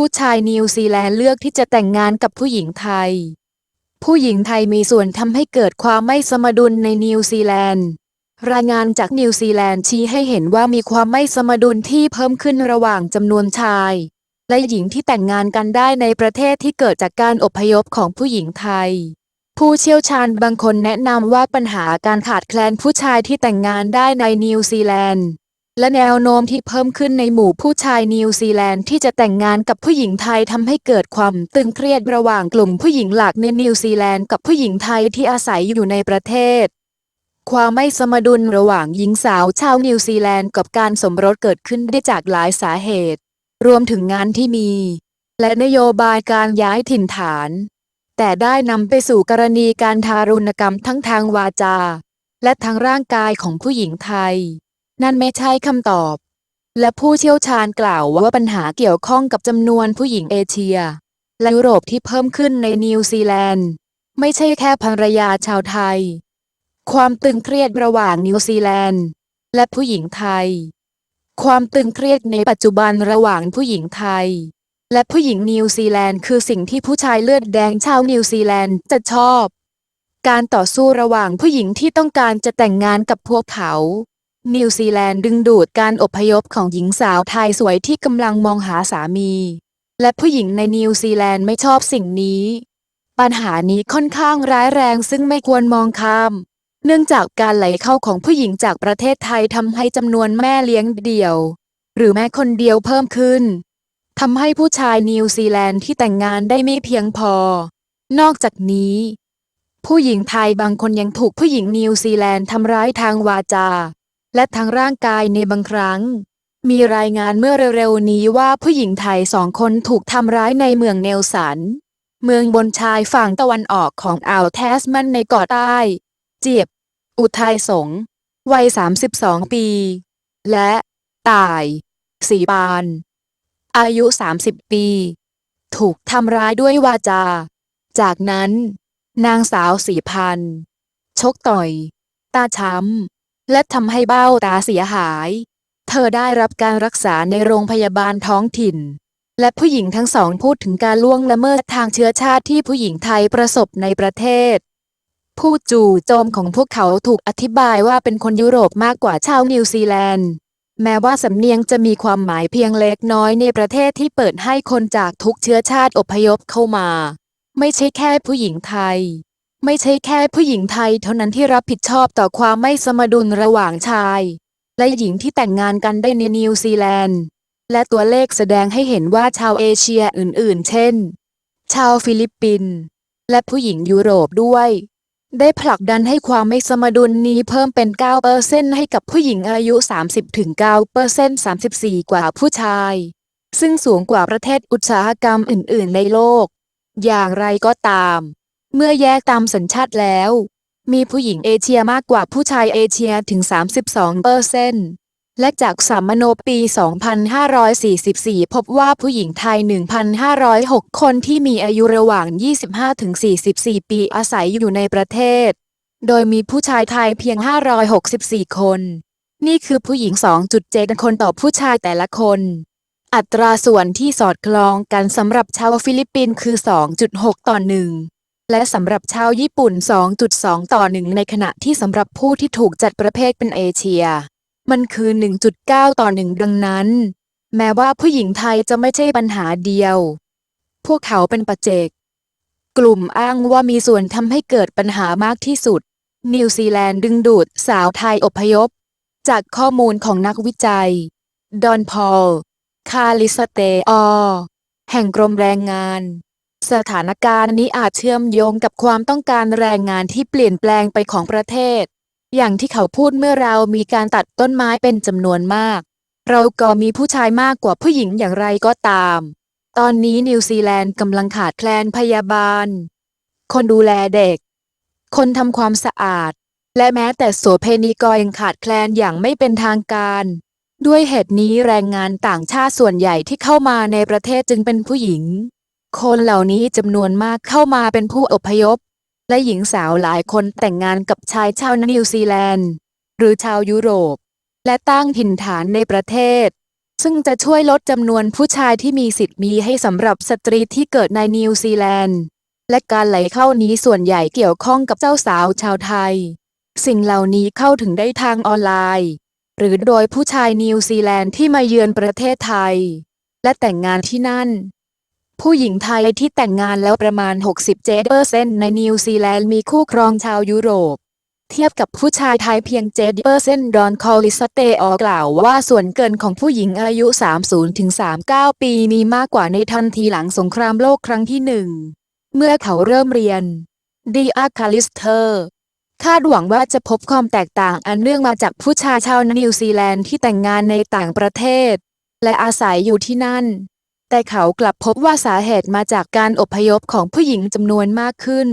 ผู้ชายนิวซีแลนด์เลือกที่จะแต่งงานกับผู้หญิงไทย ผู้หญิงไทยมีส่วนทำให้เกิดความไม่สมดุลในนิวซีแลนด์ รายงานจากนิวซีแลนด์ชี้ให้เห็นว่ามีความไม่สมดุลที่เพิ่มขึ้นระหว่างจำนวนชาย และหญิงที่แต่งงานกันได้ในประเทศที่เกิดจากการอพยพของผู้หญิงไทย ผู้เชี่ยวชาญบางคนแนะนำว่าปัญหาการขาดแคลนผู้ชายที่แต่งงานได้ในนิวซีแลนด์ และแนวโน้มที่เพิ่มขึ้นในหมู่ผู้ชายนิวซีแลนด์ที่จะแต่งงานกับผู้หญิงไทยทำให้เกิดความตึงเครียดระหว่างกลุ่มผู้หญิงหลักในนิวซีแลนด์กับผู้หญิงไทยที่อาศัยอยู่ในประเทศ ความไม่สมดุลระหว่างหญิงสาวชาวนิวซีแลนด์กับการสมรสเกิดขึ้นได้จากหลายสาเหตุ รวมถึงงานที่มี และนโยบายการย้ายถิ่นฐาน แต่ได้นำไปสู่กรณีการทารุณกรรมทั้งทางวาจา และทางร่างกายของผู้หญิงไทย นั่นไม่ใช่คำตอบ และผู้เชี่ยวชาญกล่าวว่าปัญหาเกี่ยวข้องกับจำนวนผู้หญิงเอเชีย และยุโรปที่เพิ่มขึ้นในนิวซีแลนด์ ไม่ใช่แค่ภรรยาชาวไทย ความตึงเครียดระหว่างนิวซีแลนด์ และผู้หญิงไทย ความตึงเครียดในปัจจุบันระหว่างผู้หญิงไทย และผู้หญิงนิวซีแลนด์คือสิ่งที่ผู้ชายเลือดแดงชาวนิวซีแลนด์จะชอบ การต่อสู้ระหว่างผู้หญิงที่ต้องการจะแต่งงานกับพวกเขา นิวซีแลนด์ดึงดูดการอพยพของหญิงสาวไทยสวยที่กำลังมองหาสามี และผู้หญิงในนิวซีแลนด์ไม่ชอบสิ่งนี้ ปัญหานี้ค่อนข้างร้ายแรงซึ่งไม่ควรมองข้าม เนื่องจากการไหลเข้าของผู้หญิงจากประเทศไทยทำให้จำนวนแม่เลี้ยงเดี่ยว หรือแม่คนเดียวเพิ่มขึ้นทำให้ผู้ชายนิวซีแลนด์ที่แต่งงานได้ไม่เพียงพอ นอกจากนี้ ผู้หญิงไทยบางคนยังถูกผู้หญิงนิวซีแลนด์ทำร้ายทางวาจา และทางร่างกายในบางครั้ง มีรายงานเมื่อเร็วๆนี้ว่าผู้หญิงไทยสองคนถูกทำร้ายในเมืองเนลสัน เมืองบนชายฝั่งตะวันออกของอ่าวแทสมันในเกาะใต้ เจียบ อุทัยสงฆ์วัย 32 ปี และตายสีปาน อายุ 30 ปี ถูกทำร้ายด้วยวาจา จากนั้น นางสาวสีพันชกต่อย ตาช้ำ และทำให้เบ้าตาเสียหาย เธอได้รับการรักษาในโรงพยาบาลท้องถิ่น และผู้หญิงทั้งสองพูดถึงการล่วงละเมิดทางเชื้อชาติที่ผู้หญิงไทยประสบในประเทศ ผู้จู่โจมของพวกเขาถูกอธิบายว่าเป็นคนยุโรปมากกว่าชาวนิวซีแลนด์ แม้ว่าสำเนียงจะมีความหมายเพียงเล็กน้อยในประเทศที่เปิดให้คนจากทุกเชื้อชาติอพยพเข้ามา ไม่ใช่แค่ผู้หญิงไทย ไม่ใช่แค่ผู้หญิงไทยเท่านั้นที่รับผิดชอบต่อความไม่สมดุลระหว่างชาย และหญิงที่แต่งงานกันได้ในนิวซีแลนด์ และตัวเลขแสดงให้เห็นว่าชาวเอเชียอื่นๆ เช่น ชาวฟิลิปปินส์และผู้หญิงยุโรปด้วย ได้ผลักดันให้ความไม่สมดุลนี้เพิ่มเป็น9%ให้กับผู้หญิงอายุ 30-9% 34 กว่าผู้ชาย ซึ่งสูงกว่าประเทศอุตสาหกรรมอื่น ๆ ในโลก อย่างไรก็ตาม เมื่อแยกตามสัญชาติแล้ว มีผู้หญิงเอเชียมากกว่าผู้ชายเอเชียถึง 32%และจากสามโนปี 2544 พบว่าผู้หญิงไทย 1,506 คนที่มีอายุระหว่าง 25-44 ปีอาศัยอยู่ในประเทศ โดยมีผู้ชายไทยเพียง 564 คน นี่คือผู้หญิง 2.7 คนต่อผู้ชายแต่ละคน อัตราส่วนที่สอดคล้องกันสำหรับชาวฟิลิปปินส์คือ 2.6 ต่อ 1 และสำหรับชาวญี่ปุ่น 2.2 ต่อ 1 ในขณะที่สำหรับผู้ที่ถูกจัดประเภทเป็นเอเชีย มันคือ 1.9 ต่อ 1 ดังนั้น แม้ว่าผู้หญิงไทยจะไม่ใช่ปัญหาเดียว พวกเขาเป็นปัจเจก กลุ่มอ้างว่ามีส่วนทำให้เกิดปัญหามากที่สุด นิวซีแลนด์ดึงดูดสาวไทยอพยพ จากข้อมูลของนักวิจัย ดอนพอล คาลิสเตออแห่งกรมแรงงาน สถานการณ์นี้อาจเชื่อมโยงกับความต้องการแรงงานที่เปลี่ยนแปลงไปของประเทศ อย่างที่เขาพูดเมื่อเรามีการตัดต้นไม้เป็นจำนวนมาก เราก็มีผู้ชายมากกว่าผู้หญิงอย่างไรก็ตาม ตอนนี้นิวซีแลนด์กำลังขาดแคลนพยาบาล คนดูแลเด็ก คนทำความสะอาด และแม้แต่โสเพณีก็ยังขาดแคลนอย่างไม่เป็นทางการ ด้วยเหตุนี้แรงงานต่างชาติส่วนใหญ่ที่เข้ามาในประเทศจึงเป็นผู้หญิง คนเหล่านี้จำนวนมากเข้ามาเป็นผู้อพยพ และหญิงสาวหลายคนแต่งงานกับชายชาวนิวซีแลนด์ หรือชาวยุโรป และตั้งถิ่นฐานในประเทศ ซึ่งจะช่วยลดจำนวนผู้ชายที่มีสิทธิ์มีให้สำหรับสตรีที่เกิดในนิวซีแลนด์ และการไหลเข้านี้ส่วนใหญ่เกี่ยวข้องกับเจ้าสาวชาวไทย สิ่งเหล่านี้เข้าถึงได้ทางออนไลน์ หรือโดยผู้ชายนิวซีแลนด์ที่มาเยือนประเทศไทย และแต่งงานที่นั่น ผู้หญิงไทยที่แต่งงานแล้วประมาณ 67%ในนิวซีแลนด์มีคู่ครองชาวยุโรป เทียบกับผู้ชายไทยเพียง7%ดอนคอลิสเตออกล่าวว่าส่วนเกินของผู้หญิงอายุ 30-39 ปีมีมากกว่าในทันทีหลังสงครามโลกครั้งที่หนึ่ง เมื่อเขาเริ่มเรียนดีอาคาลิสเตอร์คาดหวังว่าจะพบความแตกต่างอันเนื่องมาจากผู้ชายชาวนิวซีแลนด์ที่แต่งงานในต่างประเทศ และอาศัยอยู่ที่นั่น แต่เขากลับพบว่าสาเหตุมาจากการอพยพของผู้หญิงจำนวนมากขึ้น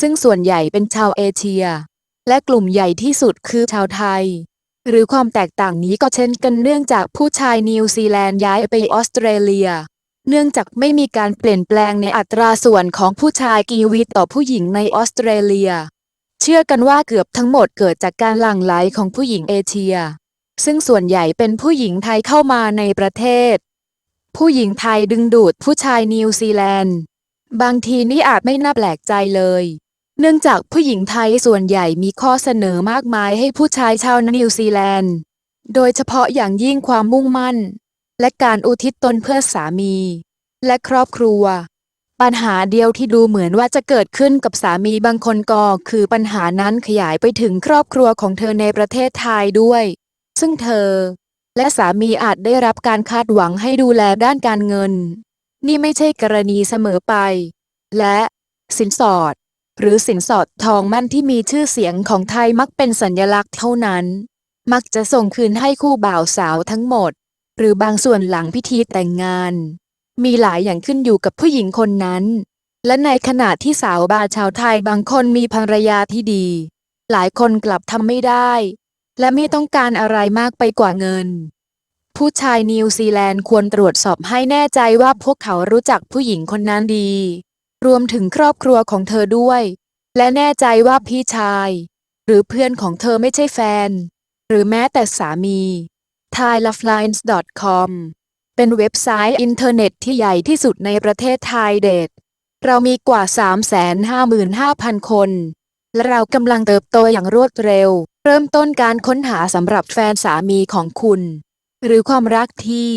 ซึ่งส่วนใหญ่เป็นชาวเอเชีย และกลุ่มใหญ่ที่สุดคือชาวไทย หรือความแตกต่างนี้ก็เช่นกันเนื่องจากผู้ชายนิวซีแลนด์ย้ายไปออสเตรเลีย เนื่องจากไม่มีการเปลี่ยนแปลงในอัตราส่วนของผู้ชายกีวีต่อผู้หญิงในออสเตรเลีย เชื่อกันว่าเกือบทั้งหมดเกิดจากการหลั่งไหลของผู้หญิงเอเชีย ซึ่งส่วนใหญ่เป็นผู้หญิงไทยเข้ามาในประเทศ ผู้หญิงไทยดึงดูดผู้ชายนิวซีแลนด์ บางทีนี่อาจไม่น่าแปลกใจเลย เนื่องจากผู้หญิงไทยส่วนใหญ่มีข้อเสนอมากมายให้ผู้ชายชาวนิวซีแลนด์ โดยเฉพาะอย่างยิ่งความมุ่งมั่น และการอุทิศตนเพื่อสามี และครอบครัว ปัญหาเดียวที่ดูเหมือนว่าจะเกิดขึ้นกับสามีบางคนก็คือปัญหานั้นขยายไปถึงครอบครัวของเธอในประเทศไทยด้วย ซึ่งเธอ และสามีอาจได้รับการคาดหวังให้ดูแลด้านการเงิน นี่ไม่ใช่กรณีเสมอไป และ สินสอด หรือสินสอดทองมั่นที่มีชื่อเสียงของไทยมักเป็นสัญลักษณ์เท่านั้น มักจะส่งคืนให้คู่บ่าวสาวทั้งหมด หรือบางส่วนหลังพิธีแต่งงาน มีหลายอย่างขึ้นอยู่กับผู้หญิงคนนั้น และในขณะที่สาวบาชาวไทยบางคนมีภรรยาที่ดี หลายคนกลับทำไม่ได้ และไม่ต้องการอะไรมากไปกว่าเงิน ผู้ชายนิวซีแลนด์ควรตรวจสอบให้แน่ใจว่าพวกเขารู้จักผู้หญิงคนนั้นดี รวมถึงครอบครัวของเธอด้วย และแน่ใจว่าพี่ชาย หรือเพื่อนของเธอไม่ใช่แฟน หรือแม้แต่สามี thailovelines.com เป็นเว็บไซต์อินเทอร์เน็ตที่ใหญ่ที่สุดในประเทศไทยเดทเรามีกว่า 355,000 คน และเรากำลังเติบโตอย่างรวดเร็ว เริ่มต้นการค้นหาสำหรับแฟนสามีของคุณ หรือความรักที่